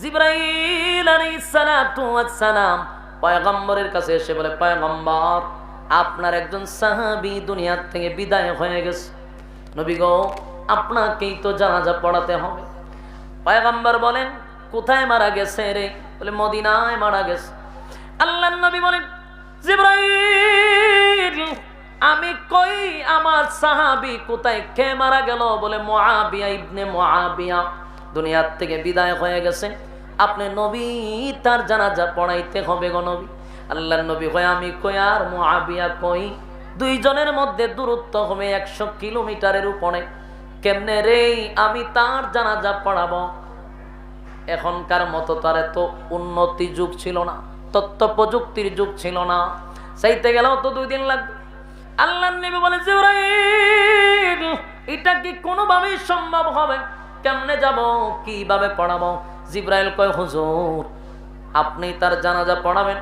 জিব্রাইল সালাম পয়গম্বরের কাছে এসে বলে, পয়গম্বর, আপনার একজন সাহাবী দুনিয়ার থেকে বিদায় হয়ে গেছে। নবী গো, আপনাকেই তো জানাজা পড়াতে হবে। পয়গম্বর বলেন, কোথায় মারা গেছে রে? বলে, মদিনায় মারা গেছে। আল্লাহ নবী বলেন, জিব্রাইল, আমি কই আমার সাহাবী কোথায়? কে মারা গেল? বলে, মুআবিয়া ইবনে মুআবিয়া। দুনিয়ার থেকে বিদায় হয়ে গেছে। আপনি নবী, তার জানাজা পড়াইতে হবে গো নবী। আল্লাহ নবী কয়, আমি কই আর মুআবিয়া কই? দুইজনের মধ্যে দূরত্ব হবে একশো কিলোমিটারের উপরে। কেমনে রে, আমি তার জানাজা পড়াবো? এখনকার মতো তার এত উন্নতি যুগ ছিল না, তথ্য প্রযুক্তির যুগ ছিল না। চাইতে গেলেও তো দুই দিন লাগবে। আল্লাহ নবী বলে, জিবরাইল, এটা কি কোনোভাবেই সম্ভব হবে? কেমনে যাব? কীভাবে পড়াবো? জিব্রাইল কয়, হুজুর, আপনি তার জানাজা পড়াবেন।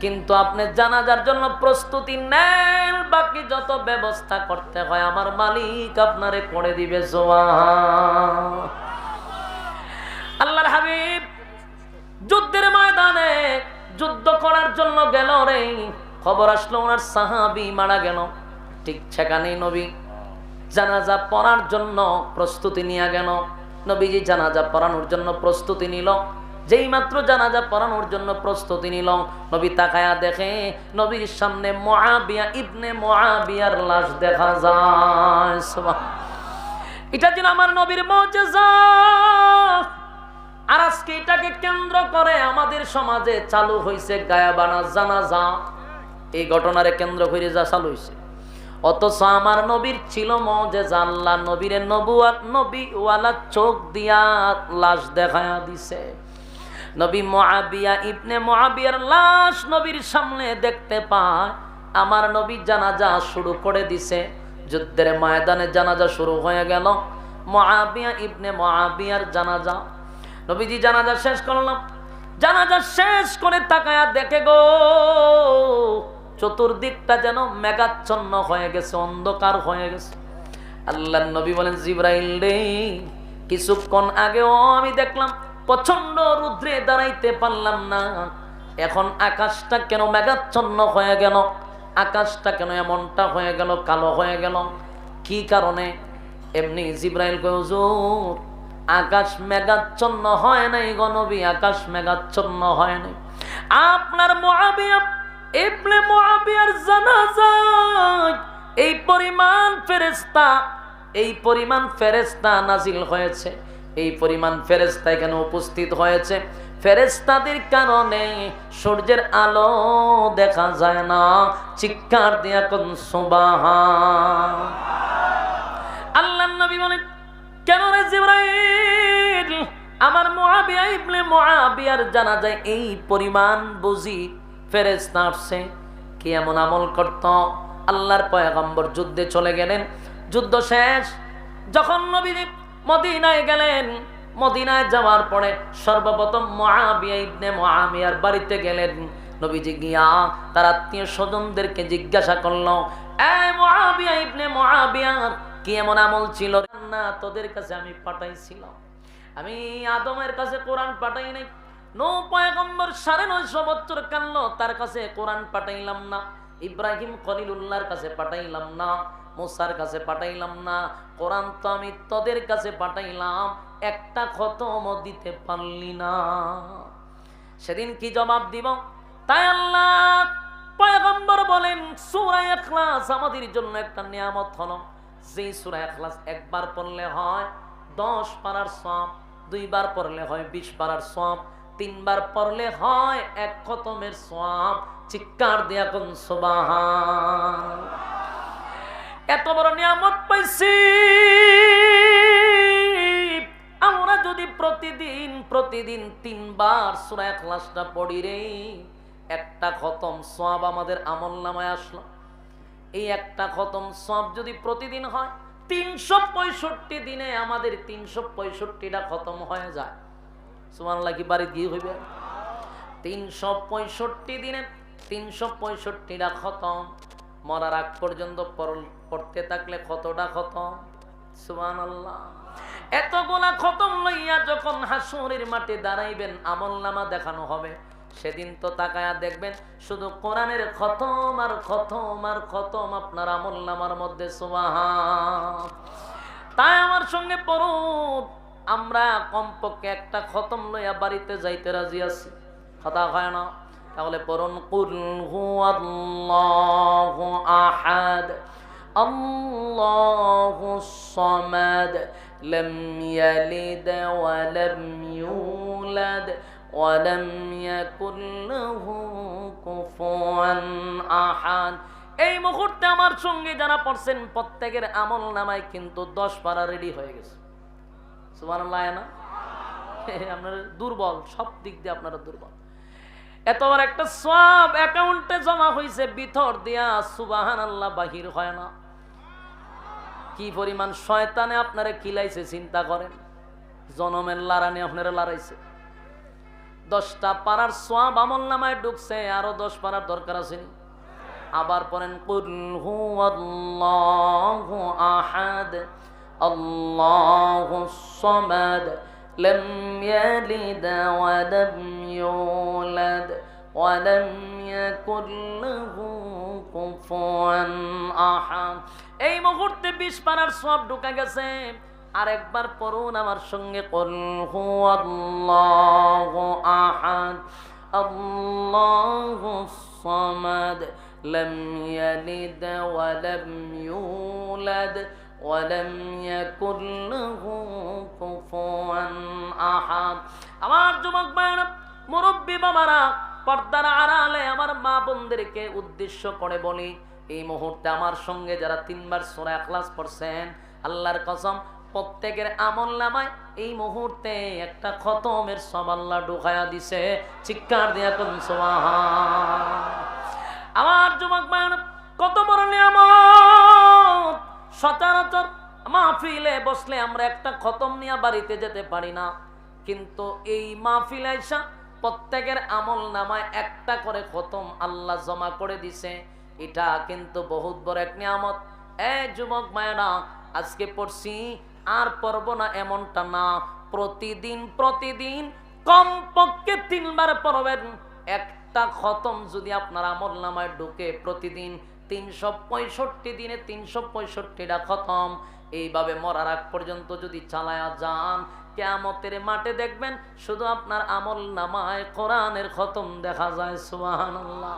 কিন্তু আপনি জানাজার জন্য প্রস্তুতি নেন। বাকি যত ব্যবস্থা করতে হয়, আমার মালিক আপনারে করে দিবে জোয়া আল্লাহর হাবিব, যুদ্ধের ময়দানে যুদ্ধ করার জন্য গেল রে। খবর আসলো, ওনার সাহাবি মারা গেল। ঠিক সেখানেই নবী জানাজা পড়ার জন্য প্রস্তুতি নিয়ে গেল। নবীজি জানাজা পড়ানোর জন্য প্রস্তুতি নিল। যেই মাত্র জানাজা পড়ানোর জন্য প্রস্তুতি নিল, নবী তাকায়া দেখে নবীর সামনে মহাবিয়া ইবনে মহাবিয়ার লাশ দেখা যায়। এটা ছিল আমার নবীর আর আজকে এটাকে কেন্দ্র করে আমাদের সমাজে চালু হয়েছে গায়াবানা জানাজা। এই ঘটনারে কেন্দ্র করে যা চালু হয়েছে অথচ আমার নবীর ছিল মজেজা, আল্লাহ নবীরে নবুয়াত নবী ওয়ালা চোখ দিয়া লাশ দেখায়া দিছে। নবী মহাবিয়া ইবনে মহাবিয়ার লাশ নবীর সামনে দেখতে পায়। আমার নবী জানাজা শুরু করে দিছে। যুদ্ধের ময়দানে জানাজা শুরু হয়ে গেল। মহাবিয়া ইবনে মহাবিয়ার জানাজা। নবীজি জানাজা শেষ করলাম। জানাজা শেষ করে তাকায়া দেখে গো চতুর্দিকটা যেন মেঘাচ্ছন্ন হয়ে গেছে, অন্ধকার হয়ে গেছে। আল্লাহ নবী বলেন, জিব্রাইল রে, কিছুক্ষণ আগেও আমি দেখলাম প্রচণ্ড রুদ্রে দাঁড়াইতে পারলাম না। এখন আকাশটা কেন মেঘাচ্ছন্ন হয়ে গেল? আকাশটা কেন এমনটা হয়ে গেল? কালো হয়ে গেল? কি কারণে? এমনি জিব্রাইল কয়, হুজুর, আকাশ মেঘাচ্ছন্ন হয় নাই গনবী আকাশ মেঘাচ্ছন্ন হয় নাই। আপনার মহাবিয়া ইবনে মুআবিয়ার জানাজা। এই পরিমাণ ফেরেশতা, এই পরিমাণ ফেরেশতা নাজিল হয়েছে। এই পরিমাণ ফেরেশতা এখানে উপস্থিত হয়েছে। ফেরেশতাদের কারণে সূর্যের আলো দেখা যায় না। চিৎকার দিয়া কোন, সুবাহান। আল্লাহ নবী বলেন, কেন রে জিবরাইল? আমার মুআবিয়া ইবনে মুআবিয়ার জানা যায় এই পরিমাণ বুঝি ফেরেশতা আসছে কি এমন আমল করত? আল্লাহর পয়গম্বর যুদ্ধে চলে গেলেন। যুদ্ধ শেষ। যখন নবী মদিনায় গেলেন, মদিনায় যাওয়ার পরে সর্বপ্রথম মহাবিয়া মহামিয়ার বাড়িতে গেলেন। নবীজি গিয়া তার আত্মীয় স্বজনদেরকে জিজ্ঞাসা করল মহাবিয়া মহাবিয়ার কি এমন আমল ছিল? না, তোদের কাছে আমি পাঠাইছিলাম। আমি আদমের কাছে কোরআন পাঠাই নাই। সাড়ে নয়শো বছর তার কাছে পাঠাইলাম না, ইব্রাহিম কাছে পাঠাইলাম না কাছে পাঠাইলাম না তো আমি তোদের কাছে পাঠাইলাম, একটা দিতে পারলি না। সেদিন কি জবাব দিব? তাই আল্লাহ পয়গম্বর বলেন, সূরা ইখলাস আমাদের জন্য একটা নিয়ামত হলো। যেই সূরা ইখলাস একবার পড়লে হয় দশ পারার সব দুইবার পড়লে হয় বিশ পারার সব তিনবার পড়লে হয় এক খতমের সব চিৎকার দিয়া সুবাহান। এত বড় নিয়ামত পাইছি। আমরা যদি প্রতিদিন প্রতিদিন তিনবার সূরা ইখলাসটা পড়ি রে, একটা খতম সব আমাদের আমল নামায় আসলো। এই একটা খতম সব যদি প্রতিদিন হয়, তিনশো পঁয়ষট্টি দিনে আমাদের তিনশো পঁয়ষট্টিটা খতম হয়ে যায়। সুমানলা কি বাড়ি গিয়ে হইবে? তিনশো পঁয়ষট্টি দিনে তিনশো পঁয়ষট্টিটা খতম। মরার আগ পর্যন্ত পড়তে থাকলে কতটা খতম? সুমান আল্লাহ এতগুলা খতম লইয়া যখন হাসুরের মাঠে দাঁড়াইবেন, আমল নামা দেখানো হবে। সেদিন তো তাকায়া দেখবেন, শুধু কোরআনের খতম আর খতম আর খতম আপনার আমল নামার মধ্যে সোমাহা তাই আমার সঙ্গে পড়ুন। আমরা কমপক্ষে একটা খতম লইয়া বাড়িতে যাইতে রাজি আছি। কথা হয় না? তাহলে পরন কুল হু আহাদ আহাদ। এই মুহূর্তে আমার সঙ্গে যারা পড়ছেন, প্রত্যেকের আমল নামায় কিন্তু দশ পারা রেডি হয়ে গেছে। সুবহানাল্লাহ না আপনারা দুর্বল, সব দিক দিয়ে একটা জমা দিয়া আল্লাহ হয় না। কি শয়তানে কিলাইছে, চিন্তা করেন। জনমের লারানি আপনারা লারাইছে। দশটা পাড়ার সোয়াব আমল নামায় ঢুকছে, আরও দশ পাড়ার দরকার আছে? আবার পড়েন আল্লাহু সামাদ لم يلد ولم يولد ولم يكن له كفوا أحد এই মুহূর্তে বিশ পানার সব ঢুকা গেছে আর একবার পড়ুন আমার সঙ্গে কল হু আল্লাহু আহাদ আল্লাহু সামাদ لم يلد ولم يولد ولم يكن له كفوا أحد আমার যুবক ভাইরা মুরব্বী বাবারা পর্দার আড়ালে আমার মা বোনদেরকে উদ্দেশ্য করে বলি এই মুহূর্তে আমার সঙ্গে যারা তিনবার সোরা ক্লাস পড়ছেন আল্লাহর কসম প্রত্যেকের আমল নামায় এই মুহূর্তে একটা খতমের সব আল্লাহ ঢুকায়া দিছে চিৎকার দিয়া কোন আমার যুবক ভাইরা কত বড় নিয়ামত সচরাচর মাহফিলে বসলে আমরা একটা খতম নিয়ে বাড়িতে যেতে পারি না। কিন্তু এই মাহফিলে এসা প্রত্যেকের আমল নামায় একটা করে খতম আল্লাহ জমা করে দিছে। এটা কিন্তু বহুত বড় এক নিয়ামত। এ যুবক মায়েরা আজকে পড়ছি, আর পড়ব না এমনটা না। প্রতিদিন প্রতিদিন কমপক্ষে তিনবার পড়বেন। একটা খতম যদি আপনার আমল নামায় ঢুকে প্রতিদিন তিনশো পঁয়ষট্টি দিনে তিনশো পঁয়ষট্টিটা খতম। এইভাবে মরার আগ পর্যন্ত যদি চালায়া যান, কেয়ামতের মাঠে দেখবেন শুধু আপনার আমল নামায় কোরআনের খতম দেখা যায়, সুবহানাল্লাহ।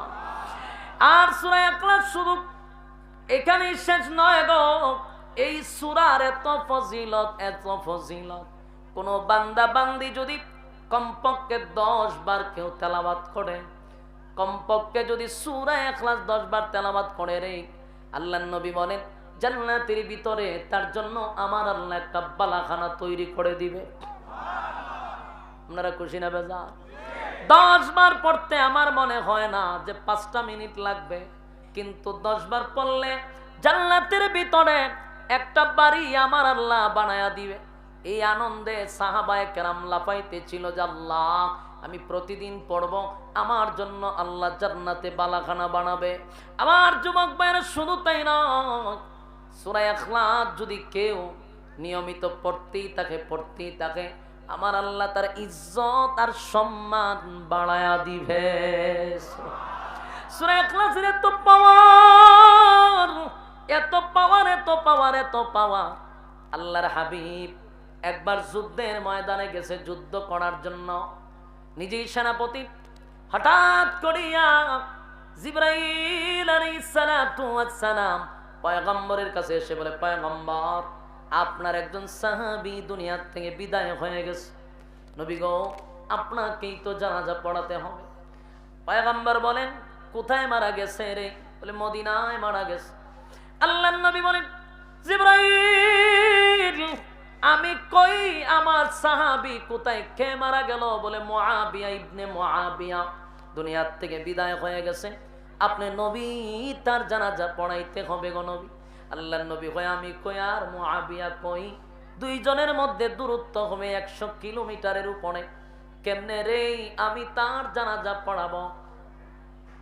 আর সুরা একলাস শুধু এখানেই শেষ নয় গো, এই সুরার এত ফজিলত এত ফজিলত। কোন বান্দা বান্দি যদি কমপক্ষে দশ বার কেউ তেলাবাত করে কমপক্ষে যদি সুরা এখলাস দশ বার তেলাবাত করে রে আল্লাহ নবী বলেন, জান্নাতের ভিতরে তার জন্য আমার আল্লাহ একটা বালাখানা তৈরি করে দিবে। আপনারা খুশি না বেজা দশ বার পড়তে আমার মনে হয় না যে পাঁচটা মিনিট লাগবে, কিন্তু দশ বার পড়লে জান্নাতের ভিতরে একটা বাড়ি আমার আল্লাহ বানায়া দিবে। এই আনন্দে সাহাবায় কেরাম লাফাইতে ছিল যে আল্লাহ আমি প্রতিদিন পড়ব, আমার জন্য আল্লাহ জান্নাতে বালাখানা বানাবে। আমার যুবক ভাইয়েরা, শুধু তাই না সুরাই আখলাদ যদি কেউ নিয়মিত পড়তেই তাকে পড়তেই তাকে আমার আল্লাহ তার ইজ্জত আর সম্মান বাড়ায়া দিবে। এত পাওয়ার এত পাওয়ার এত পাওয়ার এত পাওয়ার আল্লাহর হাবিব একবার যুদ্ধের ময়দানে গেছে, যুদ্ধ করার জন্য। নিজেই সেনাপতি। হঠাৎ করিয়া জিব্রাইল সালাম পয়গম্বরের কাছে এসে বলে, পয়গম্বর, আপনার একজন সাহাবী দুনিয়ার থেকে বিদায় হয়ে গেছে। নবী আপনাকেই তো জানাজা পড়াতে হবে। পয়গম্বর বলেন, কোথায় মারা গেছে রে? বলে, মদিনায় মারা গেছে। আল্লাহ নবী বলেন, জিব্রাইল আমি কই আমার সাহাবি? কোথায়? কে মারা গেল? বলে মুআবিয়া ইবনে মহাবিয়া দুনিয়ার থেকে বিদায় হয়ে গেছে। আপনি নবী, তার জানাজা পড়াইতে হবে গো নবী। আল্লাহ নবী হয় আমি কই আর মুআবিয়া কই? দুইজনের মধ্যে দূরত্ব হবে একশো কিলোমিটারের উপরে। কেমনে রে? আমি তার জানাজা পড়াবো।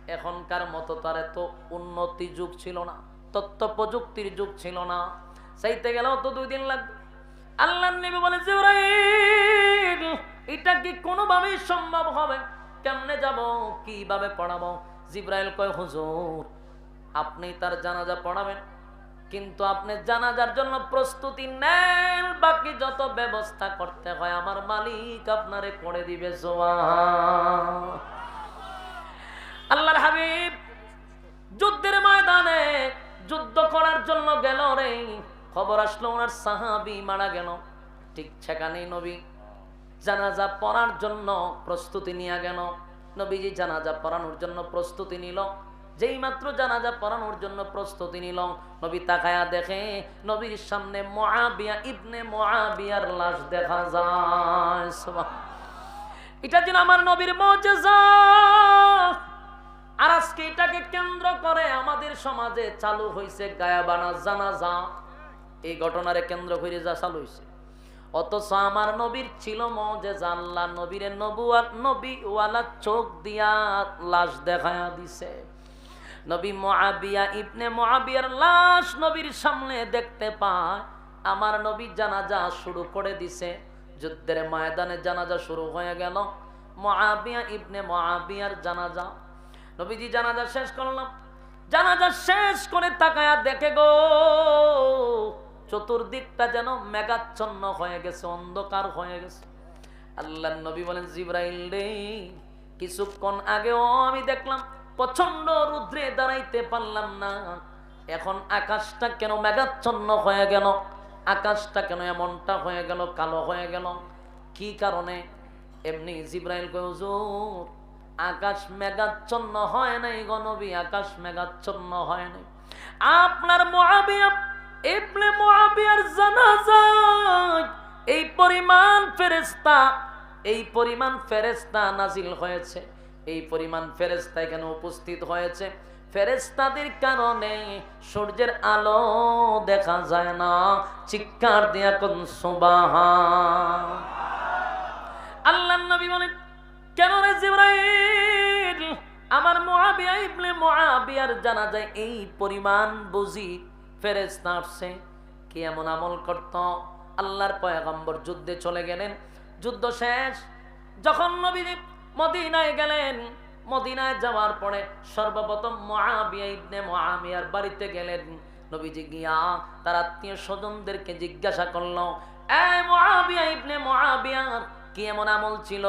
এখনকার মতো তার এত উন্নতি যুগ ছিল না। তথ্য প্রযুক্তির যুগ ছিল না। চাইতে গেলেও তো দুই দিন লাগবে। আল্লাহ নবী বলে, জিব্রাইল, এটা কি কোনোভাবেই সম্ভব হবে? কেমনে যাব? কীভাবে পড়াবো? জিব্রাইল কয়, হুজুর, আপনি তার জানাজা পড়াবেন, কিন্তু আপনি জানাজার জন্য প্রস্তুতি নেন, বাকি যত ব্যবস্থা করতে হয়, আমার মালিক আপনারে করে দিবে আল্লাহর হাবিব, যুদ্ধের ময়দানে যুদ্ধ করার জন্য গেল রে। খবর আসলো, ওনার সাহাবি মারা গেল। ঠিক সেখানেই নবী জানাজা পড়ার জন্য প্রস্তুতি নিয়ে গেল। নবীজি জানাজা পড়ানোর জন্য প্রস্তুতি নিল। যেই মাত্র জানাজা পড়ানোর জন্য প্রস্তুতি নিল, নবী তাকায়া দেখে নবীর সামনে মহাবিয়া ইবনে মহাবিয়ার লাশ দেখা যায়। এটা যেন আমার নবীর আর আজকে এটাকে কেন্দ্র করে আমাদের সমাজে চালু হয়েছে গায়াবানা জানাজা। এই ঘটনারে কেন্দ্র করে যা চালু হয়েছে অথচ আমার নবীর ছিল মজেজা আল্লাহ নবীরে নবুয়াত নবী ওয়ালা চোখ দিয়া লাশ দেখায়া দিছে। নবী মুআবিয়া ইবনে মুআবিয়ার লাশ নবীর সামনে দেখতে পায়। আমার নবী জানাজা শুরু করে দিছে। যুদ্ধের ময়দানে জানাজা শুরু হয়ে গেল। মুআবিয়া ইবনে মুআবিয়ার জানাজা। নবীজি জানাজা শেষ করলাম। জানাজা শেষ করে তাকায়া দেখে গো চতুর্দিকটা যেন মেঘাচ্ছন্ন হয়ে গেছে, অন্ধকার হয়ে গেছে। আল্লাহ নবী বলেন, জিব্রাইল রে, কিছুক্ষণ আগেও আমি দেখলাম প্রচণ্ড রুদ্রে দাঁড়াইতে পারলাম না। এখন আকাশটা কেন মেঘাচ্ছন্ন হয়ে গেল? আকাশটা কেন এমনটা হয়ে গেল? কালো হয়ে গেল? কি কারণে? এমনি জিব্রাইল কয়, হুজুর, আকাশ মেঘাচ্ছন্ন হয় নাই গনবী আকাশ মেঘাচ্ছন্ন হয় নাই। আপনার মুআবিয়া ইবনে মুআবিয়ার জানাজায়। এই পরিমাণ ফেরেশতা, এই পরিমাণ ফেরেশতা নাজিল হয়েছে। এই পরিমাণ ফেরেশতা এখানে উপস্থিত হয়েছে। ফেরেশতাদের কারণে সূর্যের আলো দেখা যায় না। চিৎকার দিয়া কোন, সুবাহান। আল্লাহ নবী বলেন, কেন রে জিব্রাইল? আমার মুআবিয়া ইবনে মুআবিয়ার জানা যায় এই পরিমাণ বুঝি ফেরেশতা আসছে কি এমন আমল করত? আল্লাহর পয়গম্বর যুদ্ধে চলে গেলেন। যুদ্ধ শেষ। যখন নবী মদিনায় গেলেন, মদিনায় যাওয়ার পরে সর্বপ্রথম মুআবিয়া ইবনে মুআবিয়ার বাড়িতে গেলেন। নবীজি গিয়া তার আত্মীয় স্বজনদেরকে জিজ্ঞাসা করল, এ মুআবিয়া ইবনে মুআবিয়ার কি এমন আমল ছিল?